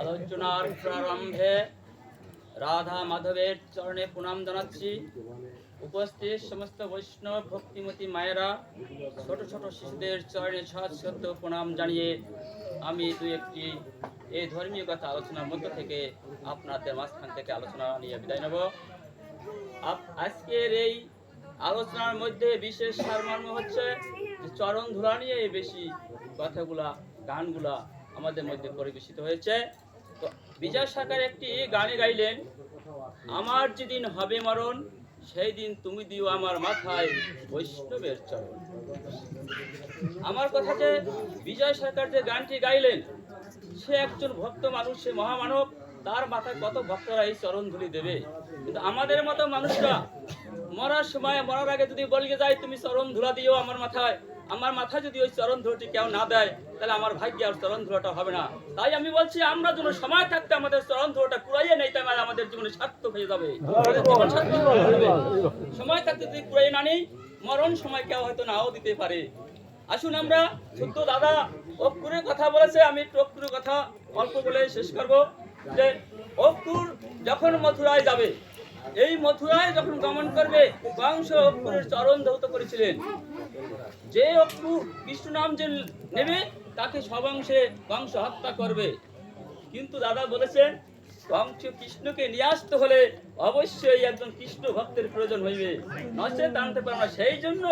আলোচনার প্রারম্ভে রাধা মাধবের চরণে প্রণাম জানাচ্ছি। উপস্থিত সমস্ত বৈষ্ণব ভক্তিমতী মায়েরা, ছোট ছোট শিশুদের চরণে সশ্রদ্ধ প্রণাম জানিয়ে আমি দু একটি এই ধর্মীয় কথা আলোচনার মধ্য থেকে আপনাদের মাঝখান থেকে আলোচনা নিয়ে বিদায় নেব। আজকের এই আলোচনার মধ্যে বিশেষ সারমর্ম হচ্ছে চরণ ধুলা নিয়ে বেশি কথাগুলা, গানগুলা আমাদের মধ্যে পরিবেশিত হয়েছে। বিজয় সরকার একটি গানে গাইলেন, আমার যেদিন হবে মরণ সেই দিন তুমি দিও আমার মাথায় বৈষ্ণবের চরণ। আমার কথা যে বিজয় সরকার যে গানটি গাইলেন, সে একজন ভক্ত মানুষ, সে মহামানব, তার মাথায় কত ভক্তরা এই চরণ ধুলি দেবে? কিন্তু আমাদের মতো মানুষরা মরার সময় মরার আগে যদি বলিয়ে যায়, তুমি চরণ ধুলা দিও আমার মাথায় আমার মাথায় যদি ওই চরণ ধুলাটি কেউ না দেয়, তাহলে আমার ভাগ্যে আর চরণ ধুলাটা হবে না। তাই আমি বলছি, আমরা যেন সময় থাকতে আমাদের চরণ ধুলাটা কুড়াইয়ে নেই, তাহলে আমাদের জীবনে সার্থক হয়ে যাবে। সময় থাকতে যদি কুড়াইয়ে না নেই, মরণ সময় কেউ হয়তো নাও দিতে পারে। আসুন আমরা শুদ্ধ দাদা অক্ষুরের কথা বলেছে, আমি একটু অক্ষুরের কথা অল্প বলে শেষ করব, যে অক্ষুর যখন মথুরায় যাবে, এই মথুরায় যখন গমন করবে কংস অক্ষুরের চরণ ধৌত করেছিলেন। যে অক্ষু কৃষ্ণ নাম যে নেবে, তাকে সবাংশে বংশ হত্যা করবে। কিন্তু দাদা বলেছেন, বংশ কৃষ্ণকে নিয়ে আসতে হলে অবশ্যই একজন কৃষ্ণ ভক্তের প্রয়োজন হইবে। নচেত আনতে পারে না। সেই জন্য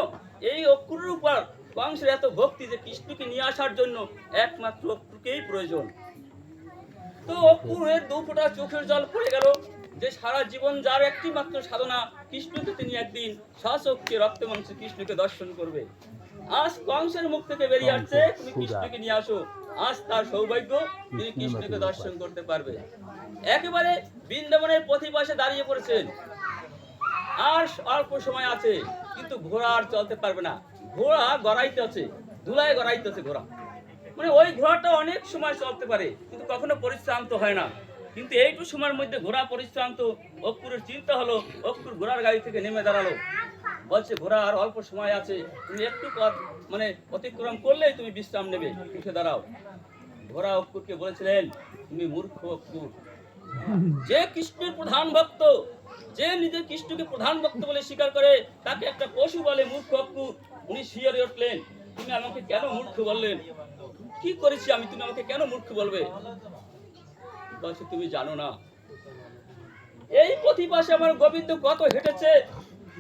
এই অক্ষুরের উপর বংশের এত ভক্তি যে কৃষ্ণকে নিয়ে আসার জন্য একমাত্র অক্ষুকেই প্রয়োজন। তো অক্ষুরের দু ফোঁটা চোখের জল পড়ে গেল যে সারা জীবন যার একটি মাত্র সাধনা কৃষ্ণকে তিনি একদিন সশক্তি রক্ত মাংসে কৃষ্ণকে দর্শন করবে। আজ কংসের মুখ থেকে বেরিয়ে আসছে তুমি কৃষ্ণকে নিয়ে আসো। আজ তার সৌভাগ্য তিনি কৃষ্ণকে দর্শন করতে পারবে। একেবারে বৃন্দাবনের প্রতিপাশে দাঁড়িয়ে পড়েছেন। আর অল্প সময় আছে কিন্তু ঘোড়া আর চলতে পারবে না। ঘোড়া গড়াইতে আছে ধুলায় গড়াইতে আছে ঘোড়া। মানে ওই ঘোড়াটা অনেক সময় চলতে পারে কিন্তু কখনো পরিশ্রান্ত হয় না। কিন্তু এইটু সময়ের মধ্যে ঘোড়া পরিশ্রান্ত অক্ষুরের চিন্তা হলো অক্ষুর ঘোড়ার গাড়ি থেকে নেমে দাঁড়াল। বলছে, ঘোড়া আর অল্প সময় আছে। তুমি একটু পথ মানে অতিক্রম করলেই তুমি বিশ্রাম নেবে। উঠে দাঁড়াও। ঘোড়া অক্ষুরকে বলেছিলেন, তুমি মূর্খ অক্ষুর যে কৃষ্ণের প্রধান ভক্ত, যে নিজের কৃষ্ণকে প্রধান ভক্ত বলে স্বীকার করে, তাকে একটা পশু বলে মূর্খ অক্ষুর উনি শিয়রে উঠলেন, তুমি আমাকে কেন মূর্খ বললেন কি করেছি আমি? তুমি আমাকে কেন মূর্খ বলবে? বলছে, তুমি জানো না। এই প্রতিপাশে আমার গোবিন্দ কত হেঁটেছে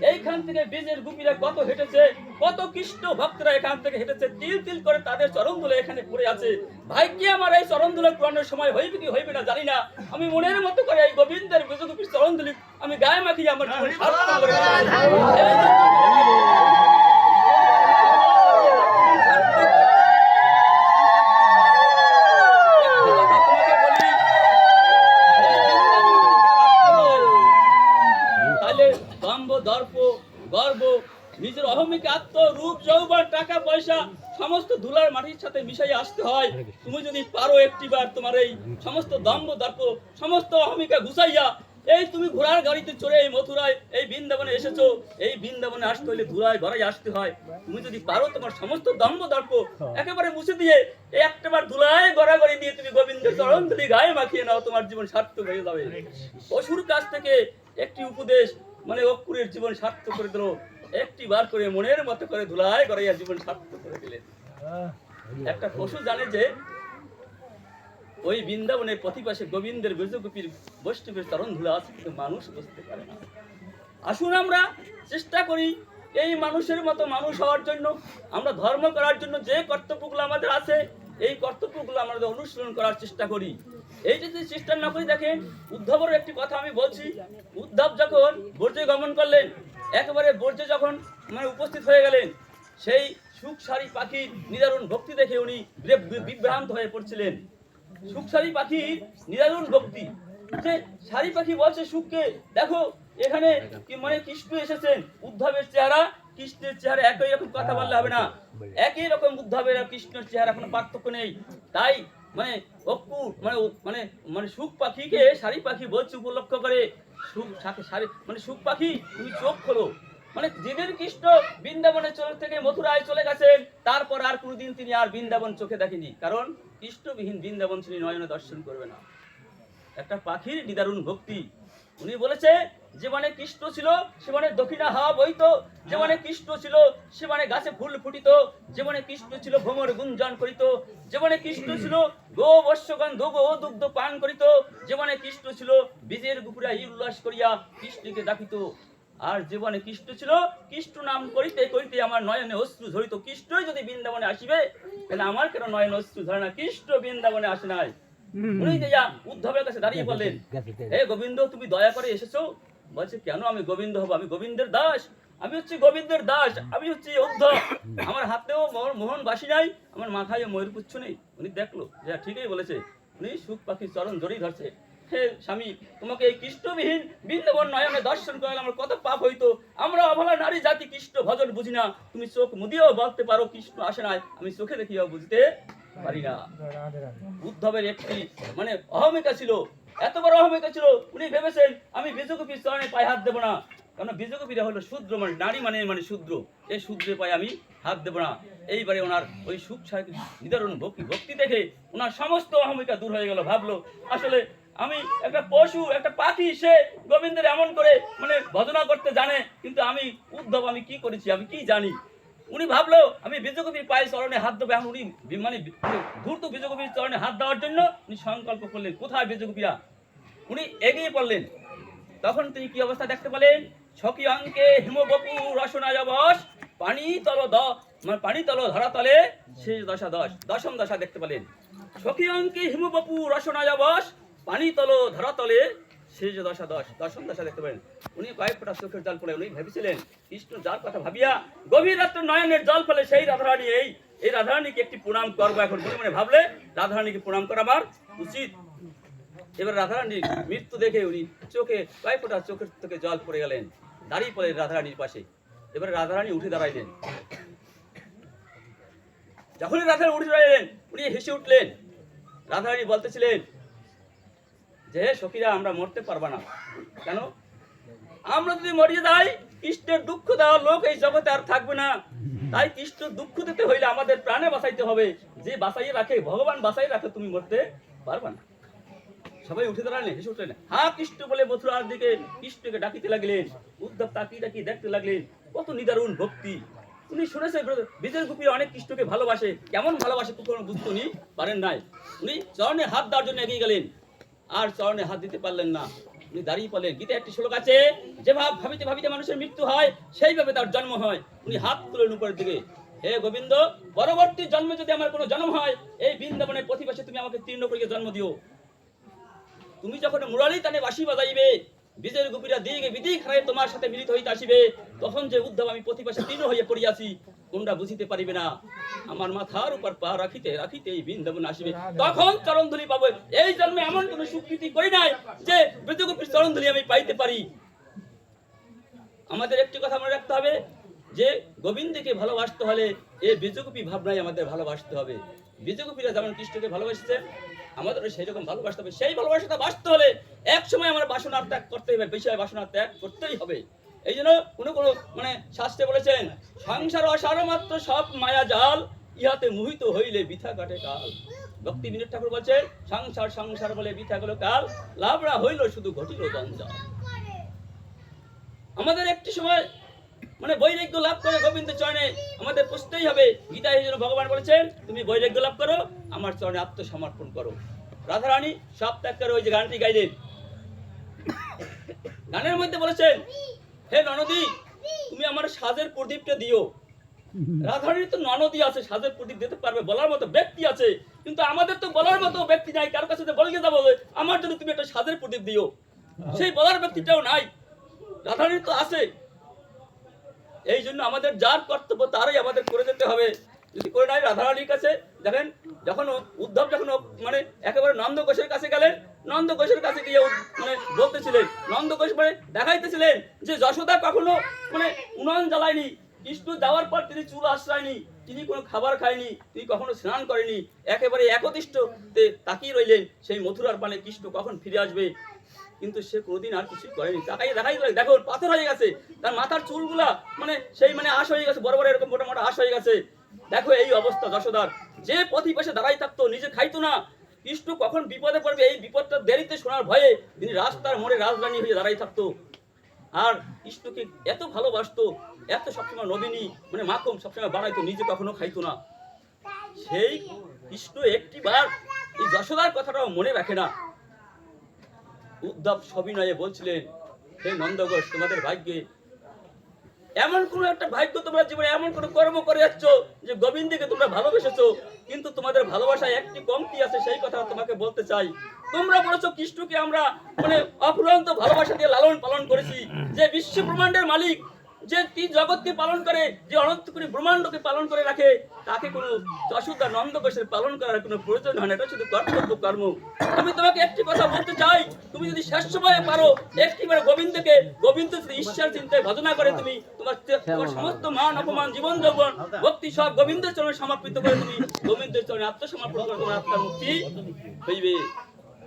এইখান থেকে বীজের গুপিরা কত হেঁটেছে, কত কৃষ্ণ ভক্তরা এখান থেকে হেঁটেছে, তিল তিল করে তাদের চরণ ধুলে এখানে পড়ে আছে। ভাগ্যে আমার এই চরণ ধুলে পুরানোর সময় হইবে কি হইবে না জানি না। আমি মনের মতো করে এই গোবিন্দের বীজগুপির চরণ ধুলি আমি গায়ে মাখিয়ে আমার জীবন সার্থক করে নেব। এই যে- একটি কথা তোমাকে বলি, এই বৃন্দাবন তাহলে দম্ভ দর্প গর্ব নিজের আত্ম রূপ যৌবন, টাকা, পয়সা, সমস্ত ধুলার মাটির সাথে মিশাই আসতে হয়। তুমি যদি পারো একটিবার তোমার এই সমস্ত দম্ভ, দর্প, সমস্ত অহমিকা ঘুষাইয়া এই তুমি ঘোড়ার গাড়িতে চড়ে এই মথুরায়, এই বৃন্দাবনে এসেছ, এই বৃন্দাবনে আসতে হলে ধুলায় গড়াই আসতে হয়। তুমি যদি পারো তোমার সমস্ত দম্ভ, দর্প একেবারে মুছে দিয়ে এই একটাবার ধুলায় গড়াগড়ি দিয়ে তুমি গোবিন্দের চরণ ধুলি গায়ে মাখিয়ে নাও, তোমার জীবন সার্থক হয়ে যাবে। পশুর কাছ থেকে একটি উপদেশ মানে অক্ষুরের জীবন সার্থক করে দিল। একটি বার করে মনের মতো করে ধুলায় গড়াইয়া জীবন সার্থক করে দিলেন। একটা পশু জানে যে ওই বৃন্দাবনের প্রতিপাশে গোবিন্দের বীজগোপীর বৈষ্ণবের চরণ ধুলা আছে, কিন্তু মানুষ বুঝতে পারে না। আসুন আমরা চেষ্টা করি এই মানুষের মতো মানুষ হওয়ার জন্য, আমরা ধর্ম করার জন্য যে কর্তব্যগুলো আমাদের আছে, এই কর্তব্যগুলো আমাদের অনুশীলন করার চেষ্টা করি। এই যদি চেষ্টা না করি, দেখেন, উদ্ধবের একটি কথা আমি বলছি, উদ্ধব যখন বর্জে গমন করলেন একেবারে বর্জে যখন মানে উপস্থিত হয়ে গেলেন, সেই সুখ সারি পাখির নিদারুণ ভক্তি দেখে উনি বিভ্রান্ত হয়ে পড়ছিলেন। সুখসারি পাখি নিরারুণ ভক্তি। যে সারি পাখি বলছে, সুখকে দেখো, এখানে কি মানে কৃষ্ণ এসেছেন, উদ্ধবের চেহারা, কৃষ্ণের চেহারা একই রকম কথা বললে হবে না। একই রকম উদ্ধবের আর কৃষ্ণের চেহারা, কোনো পার্থক্য নেই। তাই মানে অক্কু মানে মানে মানে সুখ পাখিকে শাড়ি পাখি বলছে, উপলক্ষ করে সুখ, সাথে শাড়ি মানে সুখ পাখি, তুমি চোখ খোলো। মানে যেদিন কৃষ্ণ বৃন্দাবনের চোখ থেকে মথুরায় চলে গেছেন, তারপর আর কোনোদিন তিনি আর বৃন্দাবন চোখে দেখেনি কারণ কৃষ্ণবিহীন বৃন্দাবন তিনি নয়নে দর্শন করবে না। একটা পাখির নিদারুণ ভক্তি। উনি বলেছে যে মানে কৃষ্ণ ছিল সে মানে দক্ষিণা হাওয়া বইতো যে মানে কৃষ্ণ ছিল সে মানে গাছে ফুল ফুটিত। যে মানে কৃষ্ণ ছিল, ভ্রমর গুঞ্জন করিত। যে মানে কৃষ্ণ ছিল, গো বর্ষগন্ধ গো দুগ্ধ পান করিত। যে মানে কৃষ্ণ ছিল, বীজের গুপুরা ই উল্লাস করিয়া কৃষ্ণকে ডাকিত। আর জীবনে কৃষ্ণ ছিল, কৃষ্ণ নাম করিতে করিতে আমার নয়নে অশ্রু ধরিত কৃষ্ণই যদি বৃন্দাবনে আসিবে, তাহলে আমার কেন নয়নে অশ্রু ধরে না? কৃষ্ণ বৃন্দাবনে আসে নাই। উনি যে যা উদ্ধবের কাছে দাঁড়িয়ে বললেন হে গোবিন্দ তুমি দয়া করে এসেছ? বলছে কেন আমি গোবিন্দ হব? আমি গোবিন্দের দাস। আমি হচ্ছে গোবিন্দের দাস। আমি হচ্ছে উদ্ধব আমার হাতেও মোহন বাসি নাই আমার মাথায় ময়ূর পুচ্ছ নেই। উনি দেখল যে ঠিকই বলেছে। উনি সুখ পাখির চরণ জড়িয়ে ধরছে। হে স্বামী তোমাকে এই কৃষ্ণবিহীন বৃন্দাবন নয়নে দর্শন করলে আমার কত পাপ হইতো। আমরা অবলা নারী জাতি কৃষ্ণ ভজন বুঝি না। তুমি চোখ মুদিয়েও বলতে পারো কৃষ্ণ আসে নাই। আমি চোখে দেখিও বুঝতে পারি না। উদ্ধবের একটি মানে অহমিকা ছিল। এত বড় অহমিকা ছিল উনি ভেবেছেন আমি বিজেপির চরণে পায়ে হাত দেবো না। কারণ বিজেপিরা হলো শূদ্র মানে নারী মানে মানে শূদ্র। এই শূদ্রের পায়ে আমি হাত দেবো না। এইবারে ওনার ওই সুখ নিদারুণ ভক্তি ভক্তি দেখে ওনার সমস্ত অহমিকা দূর হয়ে গেল ভাবলো আসলে আমি একটা পশু একটা পাখি সে গোবিন্দের এমন করে মানে ভজনা করতে জানে কিন্তু আমি উদ্ধব আমি কি করেছি আমি কি জানি? উনি ভাবলো, আমি বিজয়কবির পায়ে চরণে হাত দেবো। এখন উনি মানে বি- ধূর্ত বিজয়কবির চরণে হাত দেওয়ার জন্য উনি সংকল্প করলেন, কোথায় বিজয়কবিরা উনি এগিয়ে পড়লেন। তখন তিনি কি অবস্থা দেখতে পেলেন? ছকি অঙ্কে হিমবপু রসনা যবস, পানি তল দ মানে পানি তল ধরা তলে শেষ দশা দশ দশম দশা দেখতে পেলেন। ছকি অঙ্কে হিমবপু রসনা যবস, পানি তল ধরা তলে দশা দশ, দশম দশা দেখতে পেলেন উনি কয়েক ফোঁটা চোখের জল উনি ভেবেছিলেন, কৃষ্ণ যার কথা ভাবিয়া গভীর রাত্রে নয়নের জল সেই রাধারানী এই এই রাধারানীকে একটি প্রণাম করব এখন। মনে মনে ভাবলে, রাধারানীকে প্রণাম উচিত। এবার রাধারানীর মৃত্যু দেখে উনি চোখে কয়েক ফোঁটা চোখের থেকে জল পড়ে গেলেন। দাঁড়িয়ে পড়লেন রাধারানীর পাশে। এবারে রাধারানী উঠে দাঁড়াইলেন। যখনই রাধারানী উঠে দাঁড়াইলেন, উনি হেসে উঠলেন। রাধারানী বলতেছিলেন যে সখীরা আমরা মরতে পারবা না। কেন? আমরা যদি মরিয়ে যাই, কৃষ্ণের দুঃখ দেওয়ার লোক এই জগতে আর থাকবে না। তাই কৃষ্ণ দুঃখ দিতে হইলে আমাদের প্রাণে বাঁচাইতে হবে। যে বাঁচাইয়ে রাখে, ভগবান বাঁচাই রাখে, তুমি মরতে পারবা না। সবাই উঠে দাঁড়ালেন, হেসে উঠলেন, হা কৃষ্ণ বলে মথুরার দিকে কৃষ্ণকে ডাকিতে লাগলেন উদ্ধব তাকিয়ে তাকিয়ে দেখতে লাগলেন, কত নিদারুণ ভক্তি। উনি শুনেছেন বিজয় গুপির অনেক কৃষ্ণকে ভালোবাসে, কেমন ভালোবাসে কখনো বুঝতে উনি পারেন নাই। উনি চরণে হাত দেওয়ার জন্য এগিয়ে গেলেন। আর চরণে হাত দিতে পারলেন না। উনি দাঁড়িয়ে পড়লেন। গীতা একটি শ্লোক আছে, যে ভাব ভাবিতে ভাবিতে মানুষের মৃত্যু হয়, সেইভাবে তার জন্ম হয়। উনি হাত তুলেন উপরের দিকে। হে গোবিন্দ, পরবর্তী জন্মে যদি আমার কোনো জন্ম হয়, এই বৃন্দাবনের প্রতিবাসে তুমি আমাকে তীর্ণ করিয়ে জন্ম দিও। তুমি যখন মুরালি তানে বাসি বাজাইবে বীজের গুপিরা দিকে বিদিক হারায় তোমার সাথে মিলিত হইতে আসিবে। তখন যে উদ্ধব আমি প্রতিপাশে তীর্ণ হইয়া পড়িয়াছি তোমরা বুঝিতে পারিবে না। আমার মাথার উপর পা রাখিতে রাখিতে এই বৃন্দাবন আসিবে। তখন চরণধুলি পাবো। এই জন্মে এমন কোন স্বীকৃতি করি নাই যে বৃদ্ধগুপির চরণধুলি আমি পাইতে পারি। আমাদের একটি কথা মনে রাখতে হবে, যে গোবিন্দকে ভালোবাসতে হলে এই বীজগুপি ভাবনাই আমাদের ভালোবাসতে হবে। বীজগুপিরা যেমন কৃষ্ণকে ভালোবাসছে আমাদেরও সেই রকম ভালোবাসতে হবে। সেই ভালোবাসাটা বাঁচতে হলে এক সময় আমার বাসনার ত্যাগ করতে হবে বিষয় বাসনার ত্যাগ করতেই হবে। এই জন্য কোনো কোনো মানে শাস্ত্রে বলেছেন, সংসার অসার মাত্র সব মায়া জাল, ইহাতে মোহিত হইলে বৃথা কাটে কাল। ভক্তি বিনোদ ঠাকুর বলছেন, সংসার সংসার বলে বৃথা গেল কাল, লাভরা হইল শুধু ঘটিল জঞ্জাল আমাদের একটি সময় মানে বৈরাগ্য লাভ করে গোবিন্দ চরণে আমাদের পুষতেই হবে। গীতা জন্য ভগবান বলেছেন, তুমি বৈরাগ্য লাভ করো, আমার চরণে আত্মসমর্পণ করো। রাধারানী সব ত্যাগ করে ওই যে গানটি গাইলেন। গানের মধ্যে বলেছেন, হে ননদী, তুমি আমার সাজের প্রদীপটা দিও। রাধারানীর তো ননদী আছে, সাজের প্রদীপ দিতে পারবে বলার মতো ব্যক্তি আছে, কিন্তু আমাদের তো বলার মতো ব্যক্তি নাই, কারও কাছে বলতে যাব আমার জন্য তুমি একটা সাজের প্রদীপ দিও। সেই বলার ব্যক্তিটাও নাই। রাধারানীর তো আছে এই জন্য আমাদের যার কর্তব্য তারই আমাদের করে যেতে হবে। যদি করে নাই রাধারানীর কাছে, দেখেন, যখন উদ্ধব যখন মানে একেবারে কাছে গেলেন কাছে গিয়ে মানে বলতেছিলেন মানে দেখাইতেছিলেন যে যশোদা কখনো মানে জ্বালায়নি, কৃষ্ণ যাওয়ার পর তিনি চুল আশ্রায়নি, তিনি কোনো খাবার খায়নি, তিনি কখনো স্নান করেনি, একেবারে একদিষ্টতে তাকিয়ে রইলেন সেই মথুরার পানে কৃষ্ণ কখন ফিরে আসবে কিন্তু সে কোনোদিন আর কিছুই করেনি। তাকাই দেখাই দিল দেখো, ওর পাথর হয়ে গেছে। তার মাথার চুলগুলা মানে সেই মানে আশ হয়ে গেছে, বড় বড় এরকম মোটা মোটা আশ হয়ে গেছে। দেখো এই অবস্থা, যশোদার। যে পথি পাশে দাঁড়াই থাকতো, নিজে খাইতো না। কৃষ্ণ কখন বিপদে পড়বে, এই বিপদটা দেরিতে শোনার ভয়ে তিনি রাস্তার মোড়ে রাজধানী হয়ে দাঁড়াই থাকতো। আর কৃষ্ণকে এত ভালোবাসতো, এত সবসময় নবীনী মানে মাখম সবসময় বানাইতো, নিজে কখনো খাইতো না। সেই কৃষ্ণ একটি বার এই যশোদার কথাটাও মনে রাখে না। উদ্ধব সবিনয়ে বলছিলেন, হে নন্দগোষ তোমাদের ভাগ্যে এমন কোন একটা ভাগ্য তোমরা জীবনে এমন কোন কর্ম করে যাচ্ছ যে গোবিন্দকে তোমরা ভালোবেসেছো, কিন্তু তোমাদের ভালোবাসায় একটি কমতি আছে, সেই কথা তোমাকে বলতে চাই। তোমরা বলেছ, কৃষ্ণকে আমরা মানে অফুরন্ত ভালোবাসা দিয়ে লালন পালন করেছি। যে বিশ্ব ব্রহ্মাণ্ডের মালিক যে জগৎকে পালন করে, যে অনন্ত করে ব্রহ্মাণ্ডকে পালন করে রাখে, তাকে কোনো যশোদা নন্দকোষের পালন করার কোনো প্রয়োজন হয় না। এটা শুধু কর্তব্য কর্ম। আমি তোমাকে একটি কথা বলতে চাই, তুমি যদি শেষ সময়ে পারো, একটিবার গোবিন্দকে, গোবিন্দ যদি ঈশ্বর চিন্তায় ভজনা করে, তুমি তোমার তোমার সমস্ত মান অপমান, জীবন যৌবন, ভক্তি সব গোবিন্দের চরণে সমর্পিত করে তুমি গোবিন্দের চরণে আত্মসমর্পণ করে, তোমার আত্মার মুক্তি হইবে।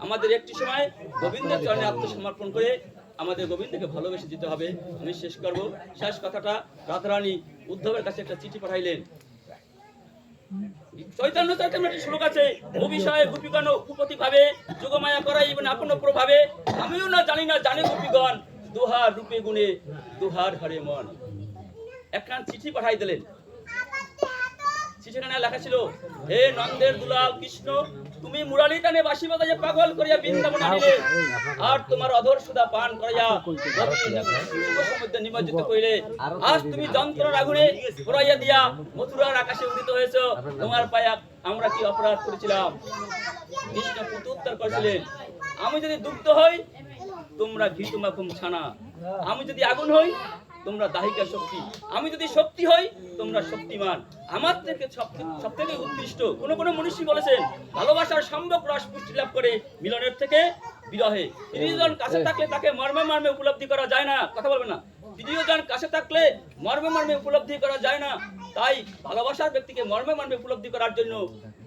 আমাদের একটি সময় গোবিন্দের চরণে আত্মসমর্পণ করে আমাদের গোবিন্দকে ভালোবেসে দিতে হবে। আমি শেষ করব। শেষ কথাটা রাধারানী উদ্ধবের কাছে একটা চিঠি পাঠাইলেন। আছে করাইবেন আপন প্রভাবে। আমিও না জানি দুহার রূপে গুণে দুহার হরে মন। একখান চিঠি পাঠাই দিলেন। চিঠিখানে লেখা ছিল, হে নন্দের দুলাল কৃষ্ণ, তুমি টানে বাসি পাগল করিয়া বৃন্দাবন আনিলে। আর তোমার অধর পান সমুদ্রে নিমজ্জিত কইলে আজ তুমি পোড়াইয়া দিয়া মথুরার আকাশে উদিত হয়েছ। তোমার পায়া আমরা কি অপরাধ করেছিলাম? কৃষ্ণ উত্তর করেছিলেন, আমি যদি দুগ্ধ হই, তোমরা ঘি ছানা। আমি যদি আগুন হই তোমরা দাহিকা শক্তি। আমি যদি শক্তি হই তোমরা শক্তিমান। আমার থেকে সব থেকে উৎকৃষ্ট। কোন কোন মনীষী বলেছেন ভালোবাসার সম্ভব রস পুষ্টি লাভ করে মিলনের থেকে বিরহে। প্রিয়জন কাছে থাকলে তাকে মর্মে মর্মে উপলব্ধি করা যায় না। কথা বলবেন না। প্রিয়জন কাছে থাকলে মর্মে মর্মে উপলব্ধি করা যায় না। তাই ভালোবাসার ব্যক্তিকে মর্মে মর্মে উপলব্ধি করার জন্য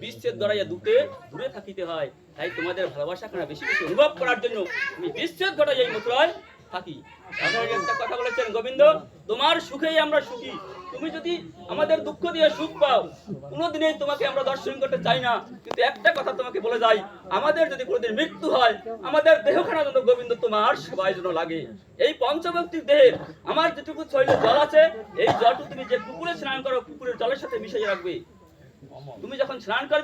বিচ্ছেদ দড়াইয়া দুটে দূরে থাকিতে হয়। তাই তোমাদের ভালোবাসা কেনা বেশি বেশি অনুভব করার জন্য আমি বিচ্ছেদ ঘটাই এই মথুরায় থাকি। একটা কথা বলেছেন? গোবিন্দ, তোমার সুখেই আমরা সুখী। তুমি যদি আমাদের দুঃখ দিয়ে সুখ পাও, কোনোদিনই তোমাকে আমরা দর্শন করতে চাই না। কিন্তু একটা কথা তোমাকে বলে যাই, আমাদের যদি কোনোদিন মৃত্যু হয়, আমাদের দেহখানা যেন গোবিন্দ তোমার সবাই যেন লাগে। এই পঞ্চভক্তির দেহের আমার যেটুকু শরীরে জল আছে, এই জলটুকু তুমি যে পুকুরে স্নান করো, পুকুরের জলের সাথে মিশিয়ে রাখবে। তুমি যখন স্নান করবে